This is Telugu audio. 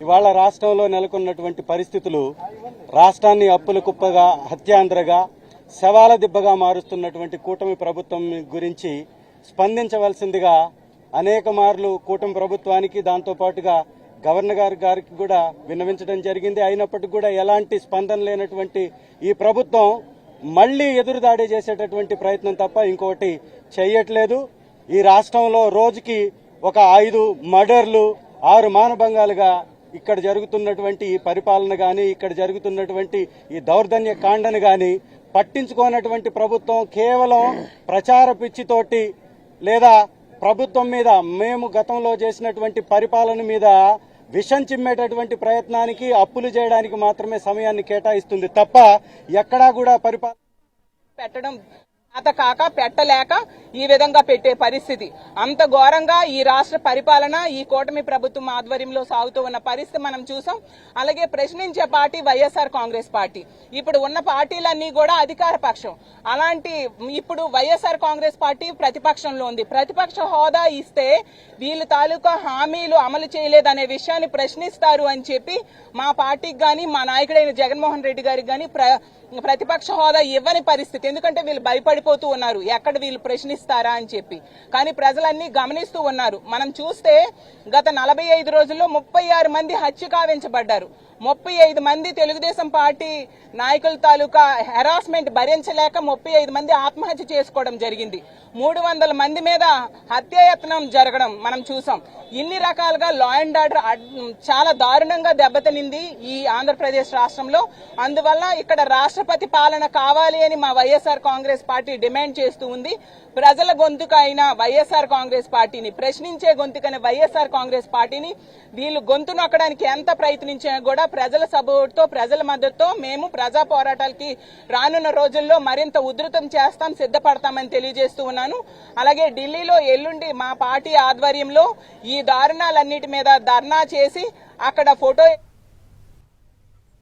ఇవాళ రాష్ట్రంలో నెలకొన్నటువంటి పరిస్థితులు రాష్ట్రాన్ని అప్పుల కుప్పగా హత్యాంధ్రగా శవాల దిబ్బగా మారుస్తున్నటువంటి కూటమి ప్రభుత్వం గురించి స్పందించవలసిందిగా అనేక మార్లు కూటమి ప్రభుత్వానికి దాంతో పాటుగా గవర్నర్ గారి గారికి కూడా విన్నవించడం జరిగింది. అయినప్పటికీ కూడా ఎలాంటి స్పందన లేనటువంటి ఈ ప్రభుత్వం మళ్ళీ ఎదురుదాడి చేసేటటువంటి ప్రయత్నం తప్ప ఇంకొకటి చేయట్లేదు. ఈ రాష్ట్రంలో రోజుకి ఒక ఐదు మర్డర్లు ఆరు మానభంగాలుగా ఇక్కడ జరుగుతున్నటువంటి ఈ పరిపాలన కానీ ఇక్కడ జరుగుతున్నటువంటి ఈ దౌర్జన్య కాండను కానీ పట్టించుకోనటువంటి ప్రభుత్వం కేవలం ప్రచార పిచ్చితోటి లేదా ప్రభుత్వం మీద మేము గతంలో చేసినటువంటి పరిపాలన మీద విషం చిమ్మేటటువంటి ప్రయత్నానికి అప్పులు చేయడానికి మాత్రమే సమయాన్ని కేటాయిస్తుంది తప్ప ఎక్కడా కూడా పరిపాలన పెట్టడం అత కాక పెట్టలేక ఈ విధంగా పెట్టే పరిస్థితి. అంత ఘోరంగా ఈ రాష్ట్ర పరిపాలన ఈ కూటమి ప్రభుత్వం ఆధ్వర్యంలో సాగుతూ ఉన్న పరిస్థితి మనం చూసాం. అలాగే ప్రశ్నించే పార్టీ వైఎస్ఆర్ కాంగ్రెస్ పార్టీ. ఇప్పుడు ఉన్న పార్టీలన్నీ కూడా అధికార పక్షం. అలాంటి ఇప్పుడు వైఎస్ఆర్ కాంగ్రెస్ పార్టీ ప్రతిపక్షంలో ఉంది. ప్రతిపక్ష హోదా ఇస్తే వీళ్ళు తాలూకా హామీలు అమలు చేయలేదనే విషయాన్ని ప్రశ్నిస్తారు అని చెప్పి మా పార్టీకి కానీ మా నాయకుడైన జగన్మోహన్ రెడ్డి గారికి కానీ ప్ర ప్రతిపక్ష హోదా ఇవ్వని పరిస్థితి. ఎందుకంటే వీళ్ళు పారిపోతూ ఉన్నారు. ఎక్కడ వీళ్ళు ప్రశ్నిస్తారా అని చెప్పి. కానీ ప్రజలన్నీ గమనిస్తూ ఉన్నారు. మనం చూస్తే గత నలభై ఐదు రోజుల్లో ముప్పై ఆరు మంది హత్య కావించబడ్డారు. ముప్పై ఐదు మంది తెలుగుదేశం పార్టీ నాయకుల తాలూకా హెరాస్మెంట్ భరించలేక ముప్పై ఐదు మంది ఆత్మహత్య చేసుకోవడం జరిగింది. మూడు వందల మంది మీద హత్యాయత్నం జరగడం మనం చూసాం. ఇన్ని రకాలుగా లా అండ్ ఆర్డర్ చాలా దారుణంగా దెబ్బతినింది ఈ ఆంధ్రప్రదేశ్ రాష్ట్రంలో. అందువల్ల ఇక్కడ రాష్ట్రపతి పాలన కావాలి అని మా వైఎస్ఆర్ కాంగ్రెస్ పార్టీ డిమాండ్ చేస్తూ ఉంది. ప్రజల గొంతుక అయిన వైఎస్ఆర్ కాంగ్రెస్ పార్టీని ప్రశ్నించే గొంతుకైన వైఎస్ఆర్ కాంగ్రెస్ పార్టీని వీళ్ళు గొంతు నొక్కడానికి ఎంత ప్రయత్నించినా కూడా ప్రజల సపోర్ట్తో ప్రజల మద్దతుతో మేము ప్రజా పోరాటాలకి రానున్న రోజుల్లో మరింత ఉధృతం చేస్తాం సిద్ధపడతామని తెలియజేస్తూ ఉన్నాను. అలాగే ఢిల్లీలో ఎల్లుండి మా పార్టీ ఆధ్వర్యంలో ఈ దారుణాలన్నిటి మీద ధర్నా చేసి అక్కడ ఫోటో